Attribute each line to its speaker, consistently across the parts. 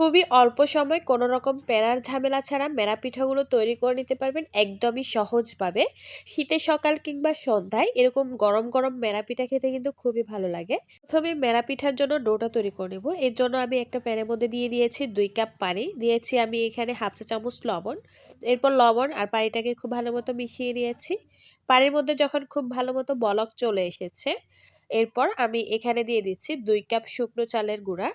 Speaker 1: খুবই অল্প সময় কোনো রকম প্যারার ঝামেলা ছাড়া মেরা পিঠাগুলো তৈরি করে নিতে পারবেন একদমই সহজভাবে। শীতের সকাল কিংবা সন্ধ্যায় এরকম গরম গরম মেরা পিঠা খেতে কিন্তু খুবই ভালো লাগে। প্রথমে মেরা পিঠার জন্য ডোটা তৈরি করে নেব। এর জন্য আমি একটা প্যানের মধ্যে দিয়ে দিয়েছি দুই কাপ পানি। দিয়েছি আমি এখানে হাফ চা চামচ লবণ। এরপর লবণ আর পানিটাকে খুব ভালো মতো মিশিয়ে নিয়েছি। পানির মধ্যে যখন খুব ভালো মতো বলক চলে এসেছে, এরপর আমি এখানে দিয়ে দিচ্ছি দুই কাপ শুকনো চালের গুঁড়া।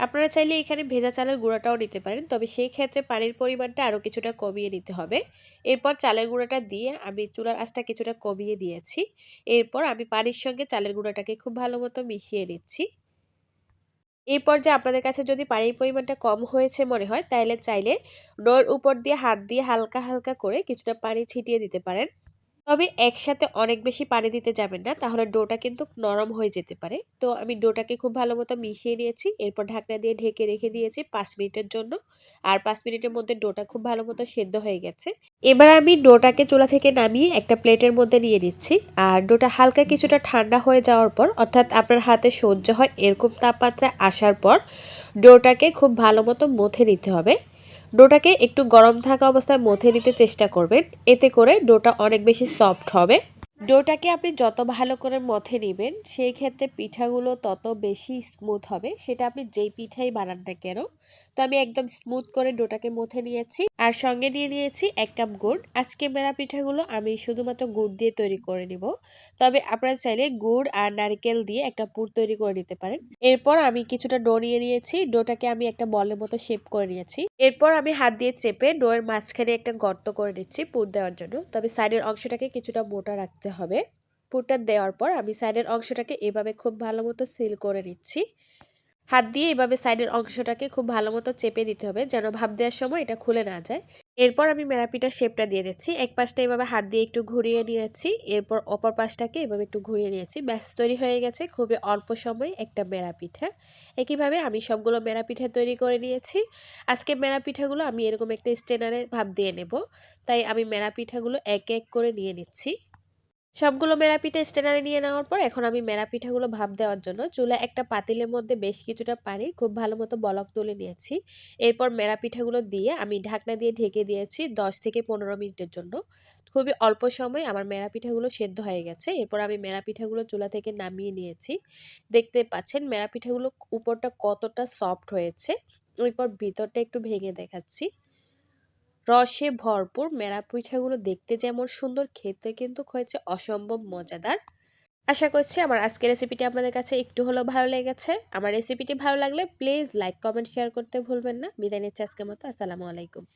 Speaker 1: আপনারা চাইলে এখানে ভেজা চালের গুঁড়াটাও নিতে পারেন, তবে সেই ক্ষেত্রে পানির পরিমাণটা আরও কিছুটা কমিয়ে নিতে হবে। এরপর চালের গুঁড়াটা দিয়ে আমি চুলার আঁচটা কিছুটা কমিয়ে দিয়েছি। এরপর আমি পানির সঙ্গে চালের গুঁড়াটাকে খুব ভালো মতো মিশিয়ে নিচ্ছি। এই পর্যায়ে আপনাদের কাছে যদি পানির পরিমাণটা কম হয়েছে মনে হয় তাহলে চাইলে ডোর উপর দিয়ে হাত দিয়ে হালকা হালকা করে কিছুটা পানি ছিটিয়ে দিতে পারেন। তবে একসাথে অনেক বেশি পানি দিতে যাবেন না, তাহলে ডোটা কিন্তু নরম হয়ে যেতে পারে। তো আমি ডোটাকে খুব ভালো মতো মিশিয়ে নিয়েছি, এরপর ঢাকনা দিয়ে ঢেকে রেখে দিয়েছি পাঁচ মিনিটের জন্য। আর পাঁচ মিনিটের মধ্যে ডোটা খুব ভালো মতো সেদ্ধ হয়ে গেছে। এবার আমি ডোটাকে চুলা থেকে নামিয়ে একটা প্লেটের মধ্যে নিয়ে নিচ্ছি। আর ডোটা হালকা কিছুটা ঠান্ডা হয়ে যাওয়ার পর, অর্থাৎ আপনার হাতে সহ্য হয় এরকম তাপমাত্রা আসার পর, ডোটাকে খুব ভালো মতো মথে নিতে হবে। ডোটাকে একটু গরম থাকা অবস্থায় মথে নিতে চেষ্টা করবেন। এতে করে ডোটা অনেক বেশি সফট হবে। ডোটাকে আপনি যত ভালো করে মথে নেবেন, সেই ক্ষেত্রে পিঠাগুলো তত বেশি স্মুথ হবে। সেটা আপনি যেই পিঠাই বানান না কেন। তো আমি একদম স্মুথ করে ডোটাকে মথে নিয়েছি। আর সঙ্গে নিয়ে নিয়েছি এক কাপ গুড়। আজকে মেরা পিঠাগুলো আমি শুধুমাত্র গুড় দিয়ে তৈরি করে নিব। তবে আপনারা চাইলে গুড় আর নারকেল দিয়ে একটা পুর তৈরি করে নিতে পারেন। এরপর আমি কিছুটা ডো নিয়ে নিয়েছি। ডোটাকে আমি একটা বলের মতো শেপ করে নিয়েছি। এরপর আমি হাত দিয়ে চেপে ডোয়ের মাঝখানে একটা গর্ত করে নিচ্ছি পুর দেওয়ার জন্য। তবে সাইডের অংশটাকে কিছুটা মোটা রাখতে হবে। পুরটা দেওয়ার পর আমি সাইডের অংশটাকে এভাবে খুব ভালো মতো সিল করে নিচ্ছি। হাত দিয়ে এভাবে সাইডের অংশটাকে খুব ভালো মতো চেপে দিতে হবে, যেন ভাব দেওয়ার সময় এটা খুলে না যায়। এরপর আমি মেরাপিটার শেপটা দিয়ে দিচ্ছি। এক পাশটা এভাবে হাত দিয়ে একটু ঘুরিয়ে নিয়েছি, এরপর অপর পাশটাকে এভাবে একটু ঘুরিয়ে নিয়েছি। ব্যাস, তৈরি হয়ে গেছে খুবই অল্প সময় একটা মেরা পিঠা একইভাবে আমি সবগুলো মেরা পিঠা তৈরি করে নিয়েছি। আজকে মেরা পিঠাগুলো আমি এরকম একটা স্টেনারে ভাব দিয়ে নেব। তাই আমি মেরা পিঠাগুলো এক এক করে নিয়ে নিচ্ছি। সবগুলো মেরা পিঠা স্টেনারে নিয়ে নেওয়ার পর এখন আমি মেরা পিঠাগুলো ভাব দেওয়ার জন্য চুলা একটা পাতিলের মধ্যে বেশ কিছুটা পানি, খুব ভালো মতো বলক তুলে নিয়েছি। এরপর মেরা পিঠাগুলো দিয়ে আমি ঢাকনা দিয়ে ঢেকে দিয়েছি দশ থেকে পনেরো মিনিটের জন্য। খুবই অল্প সময় আমার মেরা পিঠাগুলো সেদ্ধ হয়ে গেছে। এরপর আমি মেরা পিঠাগুলো চুলা থেকে নামিয়ে নিয়েছি। দেখতে পাচ্ছেন মেরা পিঠাগুলো উপরটা কতটা সফট হয়েছে। এরপর ভিতরটা একটু ভেঙে দেখাচ্ছি। রসে ভরপুর মেরা পিঠাগুলো দেখতে যেমন সুন্দর, খেতে কিন্তু হয়েছে অসম্ভব মজাদার। আশা করছি আমার আজকের রেসিপিটি আপনাদের কাছে একটু হলেও ভালো লেগেছে। আমার রেসিপিটি ভালো লাগলে প্লিজ লাইক কমেন্ট শেয়ার করতে ভুলবেন না। বিদায় নিচ্ছে আজকের মতো। আসসালামু আলাইকুম।